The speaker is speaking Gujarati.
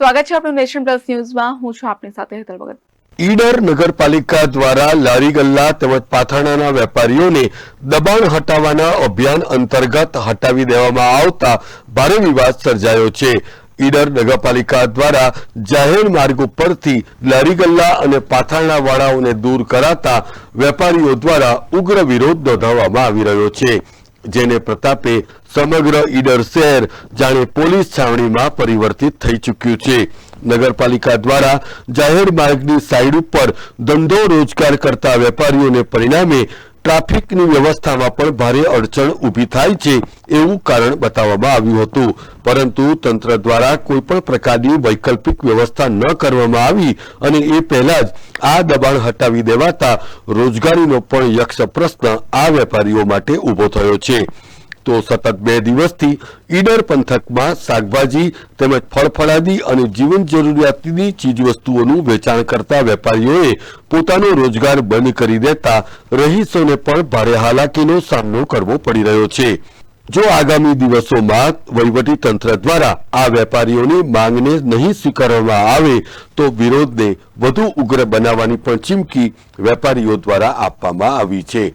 સ્વાગત છે આપણું નેશન પ્લસ ન્યૂઝમાં. હું છું આપની સાથે હેતલ ભગત. ઈડર નગરપાલિકા દ્વારા લારી ગલ્લા તેમજ પાથાણાના વેપારીઓને દબાણ હટાવવાના અભિયાન અંતર્ગત હટાવી દેવામાં આવતા ભારે વિવાદ સર્જાયો છે. ઈડર નગરપાલિકા દ્વારા જાહેર માર્ગ ઉપરથી લારી ગલ્લા અને પાથાણા વાળાઓને દૂર કરાતા વેપારીઓ દ્વારા ઉગ્ર વિરોધ નોંધાવવામાં આવી રહ્યો છે. જેને પ્રતાપે સમગ્ર ઈડર શહેર જાણે પોલીસ છાવણીમાં પરિવર્તિત થઈ ચૂક્યું છે. નગરપાલિકા દ્વારા જાહેર માર્ગની સાઈડ ઉપર ધંધો રોજગાર કરતા વેપારીઓને પરિણામે ટ્રાફિકની વ્યવસ્થામાં પણ ભારે અડચણ ઊભી થાય છે એવું કારણ બતાવવામાં આવ્યું હતું. પરંતુ તંત્ર દ્વારા કોઈપણ પ્રકારની વૈકલ્પિક વ્યવસ્થા ન કરવામાં આવી અને એ પહેલા જ આ દબાણ હટાવી દેવાતા રોજગારીનો પણ યક્ષ પ્રશ્ન આ વેપારીઓ માટે ઊભો થયો છે. તો સતત બે દિવસથી ઈડર પંથકમાં શાકભાજી તેમજ ફળફળાદી અને જીવન જરૂરિયાતની ચીજવસ્તુઓનું વેચાણ કરતા વેપારીઓએ પોતાનો રોજગાર બંધ કરી દેતા રહીશોને પણ ભારે હાલાકીનો સામનો કરવો પડી રહ્યો છે. જો આગામી દિવસોમાં વહીવટી તંત્ર દ્વારા આ વેપારીઓની માંગને નહીં સ્વીકારવામાં આવે, તો વિરોધને વધુ ઉગ્ર બનાવવાની પણ ચીમકી વેપારીઓ દ્વારા આપવામાં આવી છે.